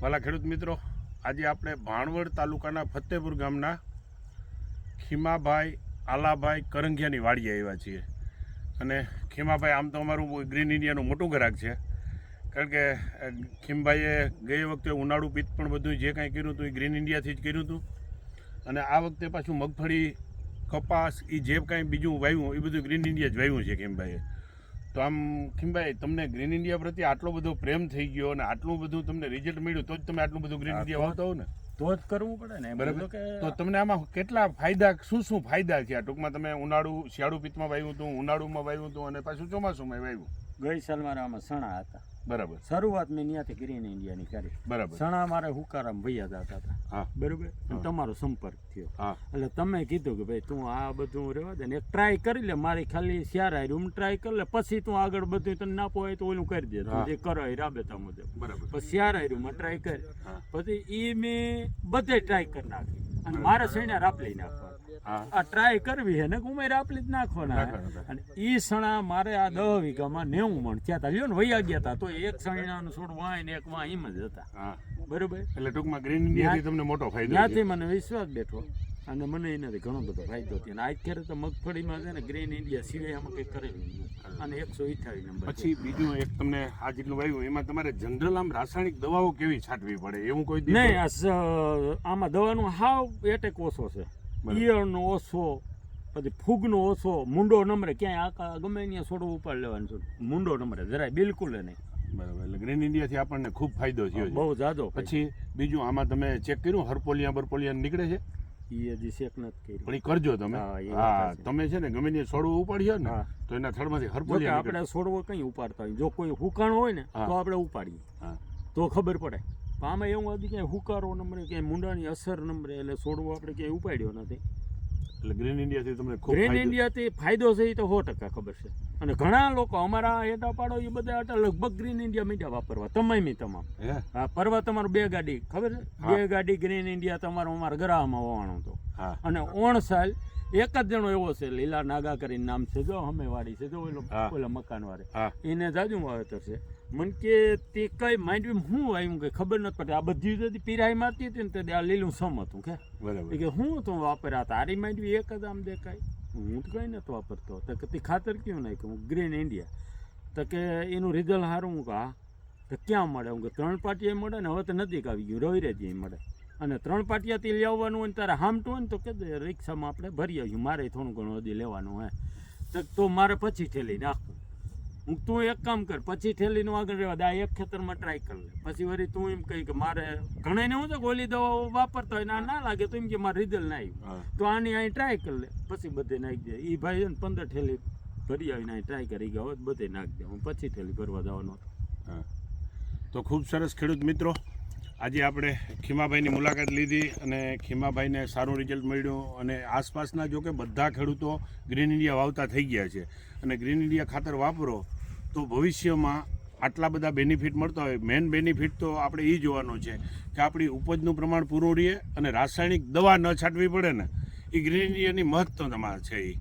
વાલા ખેડૂત મિત્રો, આજે આપણે ભાણવડ તાલુકાના ફતેપુર ગામના ખીમાભાઈ, આલાભાઈ કરંગિયાની વાડીએ આવ્યા છીએ. અને ખીમાભાઈ, આમ તો અમારું ગ્રીન ઇન્ડિયાનું મોટું ગ્રાહક છે. કારણ કે ખીમભાઈએ ગઈ વખતે ઉનાળુ પિત્ત પણ બધું જે કાંઈ કર્યું હતું એ ગ્રીન ઇન્ડિયાથી જ કર્યું હતું. અને આ વખતે પાછું મગફળી, કપાસ એ જે કાંઈ બીજું વાવ્યું એ બધું ગ્રીન ઇન્ડિયા જ વાવ્યું છે ખીમભાઈએ. તો આમ ખીમભાઈ તમને ગ્રીન ઇન્ડિયા પ્રત્યે આટલો બધો પ્રેમ થઈ ગયો અને આટલું બધું તમને રિઝલ્ટ મળ્યું તો જ તમે આટલું બધું ગ્રીન ઇન્ડિયા વાવતા હો ને. તો જ કરવું પડે ને. બરાબર. તો તો તમને આમાં કેટલા ફાયદા શું શું ફાયદા છે ટૂંકમાં? તમે ઉનાળુ શિયાળુ પિત્તમાં વાવ્યું હતું ઉનાળુમાં વાવ્યું હતું અને પાછું ચોમાસુમાં વાવ્યું. ગઈ સાલ મારે આમાં સણા હતા. બરાબર. શરૂઆત મેં ત્યાંથી ગ્રીન ઇન્ડિયાની કરી. બરાબર. સણા મારે હુકારામ ભૈયા દાતા હતા. બરાબર? તમારો સંપર્ક થયો. હા. એટલે તમે કીધું કે ભાઈ તું આ બધું રહેવા દે ને એક ટ્રાય કરી લે. મારી ખાલી શિયાર રૂમ ટ્રાય કરી લે. પછી તું આગળ બધું તને ના પોય તો ઓલું કરી દે. તું જે કરો એ રાબેતા મુજબ. બરાબર. પછી શિયાર રૂમ ટ્રાય કરી. પછી એ મેં બધે ટ્રાય કરી નાખી. અને મારે સૈણા રાપલી નાખવા હા આ ટ્રાય કરવી હે ને ઉમેર આપલી જ નાખવાના. અને ઈ સણા મારે આ દહ વીઘામાં નેવું મણ થયા હતા લ્યો ને વૈયા ગયા હતા તો એક સણાનું છોડ વાય ને એક વાય એમ જ હતા. બરોબર? એટલે ટૂંકમાં ગ્રીન ઇન્ડિયાથી તમને મોટો ફાયદો ત્યાંથી મને વિશ્વાસ બેઠો. અને મને એનાથી ઘણો બધો ફાયદો થયો. અને ખેરે તો મગફળીમાં છે ને ગ્રીન ઇન્ડિયા સિવાય આમાં કંઈ કરેલું અને એકસો અઠ્યાવીસ નંબર પછી બીજું એક તમને આ જેટલું વાવ્યું એમાં તમારે જનરલ આમ રાસાયણિક દવાઓ કેવી છાંટવી પડે? એવું કોઈ નહીં આ આમાં દવાનું હાવ એટેક ઓછો છે. ઈયળનો ઓછો પછી ફૂગનો ઓછો મુંડો નંબરે ક્યાંય આકા ગમે ત્યાં છોડવું ઉપાડ લેવાનું છે. મુંડો નંબરે જરાય બિલકુલ નહીં. બરાબર એટલે ગ્રીન ઇન્ડિયાથી આપણને ખૂબ ફાયદો થયો બહુ જાજો પછી બીજું આમાં તમે ચેક કર્યું? હરપોલિયા બરપોલિયા નીકળે છે? એ હજી શેક નથી કર્યું. પણ એ કરજો તમે. હા. તમે છે ને ગમે ત્યાં છોડવું ઉપાડ્યો ને તો એના થડમાંથી હરપોલિયા આપણે છોડવો કઈ ઉપાડતા હોય. જો કોઈ હુકાણ હોય ને તો આપણે ઉપાડીએ. તો ખબર પડે. આમાં એવું હતું કે હુકારો નંબરે કે મુંડાની અસર નંબરે એટલે છોડવો આપણે ક્યાંય ઉપાડ્યો નથી. એટલે ગ્રીન ઇન્ડિયાથી તમને ગ્રીન ઇન્ડિયાથી ફાયદો છે એ તો સો ટકા ખબર છે. અને ઘણા લોકો અમારા હેટા પાડો એ બધા હતા લગભગ ગ્રીન ઇન્ડિયા મીડિયા વાપરવા તમામી તમામ હે? પરવા તમારું બે ગાડી ખબર છે? બે ગાડી ગ્રીન ઇન્ડિયા તમારો અમારા ગરામાં હોવાનો હતું. અને ઓણ સાલ એક જ જણો એવો છે લીલા નાગા કરીને નામ છે. જો અમે વાડી છે જો ઓલો ઓલા મકાન વાળે એને જાજુ વાવેતર છે. મન કે તે કઈ માંડવી હું આવ્યું કે ખબર નથી પડતી. આ બધી ଯଦି પીરાઈ મારતી હતી ને તે આ લીલું સમ હતું કે. બરાબર. કે હું તું વાપરા તારી માંડવી એક જ આમ દેખાય. હું તો કઈ નતો વાપરતો. તો કે તે ખાતર કેવું નાખ્યું? હું ગ્રીન ઇન્ડિયા તો કે એનું રિઝલ્ટ સારું. હું કે હા. તો ક્યાં મળે? હું કે ત્રણ પાટીએ મળે ને હવે તો નજીક આવી ગયું. રવિરાજી મળે. અને ત્રણ પાટિયાથી લેવાનું હોય ને તારે હામટું હોય ને તો કે રિક્ષામાં આપણે ભરી આવીશું મારે થોડું ઘણું હજી લેવાનું હે. તો તો મારે પછી ઠેલી નાખવું હું તું એક કામ કર પછી ઠેલીનું આગળ રહેવા દે આ એક ખેતરમાં ટ્રાય કર લે. પછી વળી તું એમ કહી કે મારે ઘણાને હું તો ગોલી દવાઓ વાપરતા હોય ને લાગે તો એમ કે મારે રિઝલ્ટ ના આવ્યું તો આની અહીં ટ્રાય કરી લે. પછી બધે નાખી દે. એ ભાઈ ને પંદર ઠેલી ભરી આવીને અહીં ટ્રાય કરી ગયા હોય બધે નાખી દે. હું પછી ઠેલી ભરવા જવાનો હતો. હા. તો ખૂબ સરસ ખેડૂત મિત્રો આજે આપણે ખીમાભાઈની મુલાકાત લીધી અને ખીમાભાઈને સારું રિઝલ્ટ મળ્યું અને આસપાસના જો કે બધા ખેડૂતો ગ્રીન ઇન્ડિયા વાવતા થઈ ગયા છે. અને ગ્રીન ઇન્ડિયા ખાતર વાપરો તો ભવિષ્યમાં આટલા બધા બેનિફિટ મળતા હોય. મેઇન બેનિફિટ તો આપણે એ જોવાનો છે કે આપણી ઉપજનું પ્રમાણ પૂરું રહે અને રાસાયણિક દવા ન છાંટવી પડે ને. એ ગ્રીન ઇન્ડિયાની મહત્વમાં છે એ